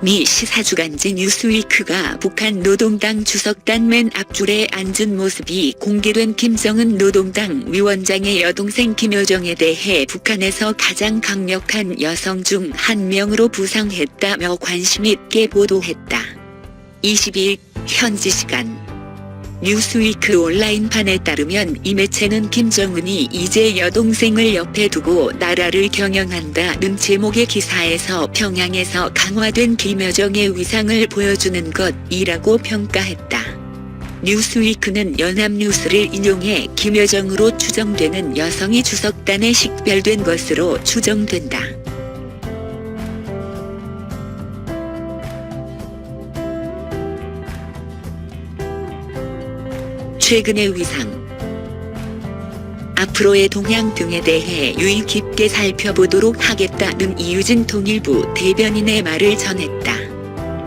미 시사주간지 뉴스위크가 북한 노동당 주석단 맨 앞줄에 앉은 모습이 공개된 김정은 노동당 위원장의 여동생 김여정에 대해 북한에서 가장 강력한 여성 중 한 명으로 부상했다며 관심 있게 보도했다. 22일 현지 시간 뉴스위크 온라인판에 따르면 이 매체는 김정은이 이제 여동생을 옆에 두고 나라를 경영한다는 제목의 기사에서 평양에서 강화된 김여정의 위상을 보여주는 것이라고 평가했다. 뉴스위크는 연합뉴스를 인용해 김여정으로 추정되는 여성이 주석단에 식별된 것으로 추정된다. 최근의 위상 앞으로의 동향 등에 대해 유의 깊게 살펴보도록 하겠다는 이유진 통일부 대변인의 말을 전했다.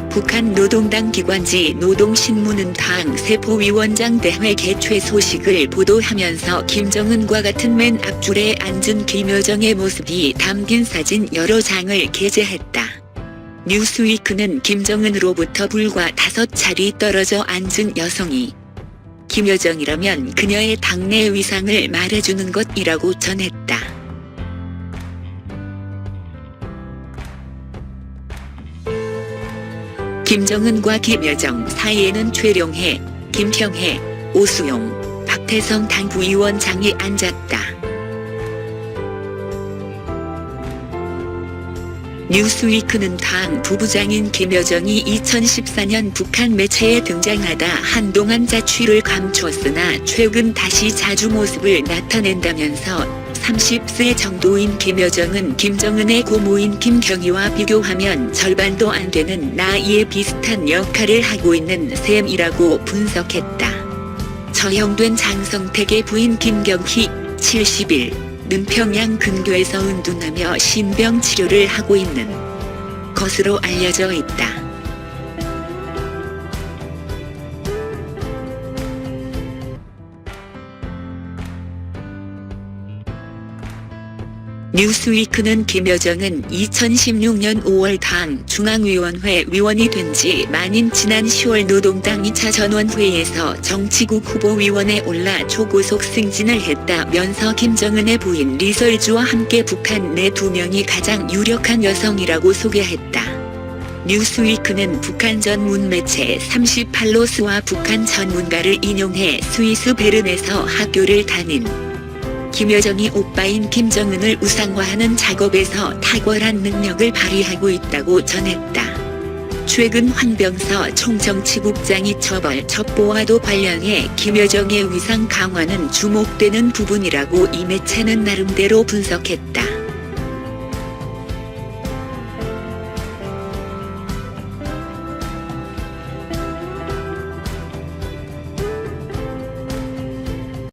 북한 노동당 기관지 노동신문은 당 세포위원장 대회 개최 소식을 보도하면서 김정은과 같은 맨 앞줄에 앉은 김여정의 모습이 담긴 사진 여러 장을 게재했다. 뉴스위크는 김정은으로부터 불과 다섯 자리 떨어져 앉은 여성이 김여정이라면 그녀의 당내 위상을 말해주는 것이라고 전했다. 김정은과 김여정 사이에는 최룡해, 김평해, 오수용, 박태성 당부위원장이 앉았다. 뉴스위크는 당 부부장인 김여정이 2014년 북한 매체에 등장하다 한동안 자취를 감췄으나 최근 다시 자주 모습을 나타낸다면서 30세 정도인 김여정은 김정은의 고모인 김경희와 비교하면 절반도 안 되는 나이에 비슷한 역할을 하고 있는 셈이라고 분석했다. 처형된 장성택의 부인 김경희 70일 는 평양 근교에서 은둔하며 신병 치료를 하고 있는 것으로 알려져 있다. 뉴스위크는 김여정은 2016년 5월 당 중앙위원회 위원이 된 지 만인 지난 10월 노동당 2차 전원회의에서 정치국 후보위원에 올라 초고속 승진을 했다면서 김정은의 부인 리설주와 함께 북한 내 두 명이 가장 유력한 여성이라고 소개했다. 뉴스위크는 북한 전문 매체 38로스와 북한 전문가를 인용해 스위스 베른에서 학교를 다닌 김여정이 오빠인 김정은을 우상화하는 작업에서 탁월한 능력을 발휘하고 있다고 전했다. 최근 황병서 총정치국장이 처벌 첩보와도 관련해 김여정의 위상 강화는 주목되는 부분이라고 이 매체는 나름대로 분석했다.